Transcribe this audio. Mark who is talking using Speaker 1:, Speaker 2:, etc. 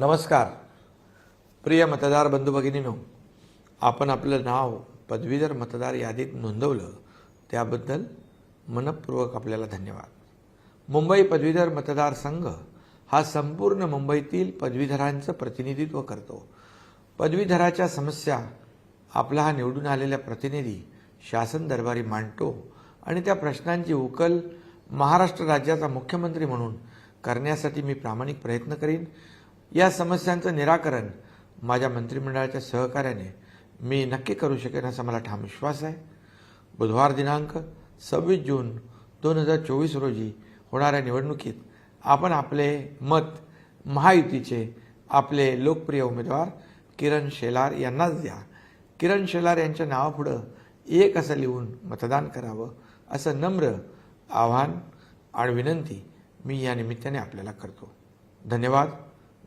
Speaker 1: नमस्कार. प्रिय मतदार बंधू भगिनीनो आपण आपलं नाव पदवीधर मतदार यादीत नोंदवलं त्याबद्दल मनपूर्वक आपल्याला धन्यवाद. मुंबई पदवीधर मतदारसंघ हा संपूर्ण मुंबईतील पदवीधरांचं प्रतिनिधित्व करतो. पदवीधराच्या समस्या आपला हा निवडून आलेला प्रतिनिधी शासन दरबारी मांडतो आणि त्या प्रश्नांची उकल महाराष्ट्र राज्याचा मुख्यमंत्री म्हणून करण्यासाठी मी प्रामाणिक प्रयत्न करीन. या समस्यांचं निराकरण माझ्या मंत्रिमंडळाच्या सहकार्याने मी नक्की करू शकेन असा मला ठाम विश्वास आहे. बुधवार दिनांक सव्वीस जून दोन हजार चोवीस रोजी होणाऱ्या निवडणुकीत आपण आपले मत महायुतीचे आपले लोकप्रिय उमेदवार किरण शेलार यांनाच द्या. किरण शेलार यांच्या नावापुढं एक असं लिहून मतदान करावं असं नम्र आव्हान आणि विनंती मी या निमित्ताने आपल्याला करतो. धन्यवाद.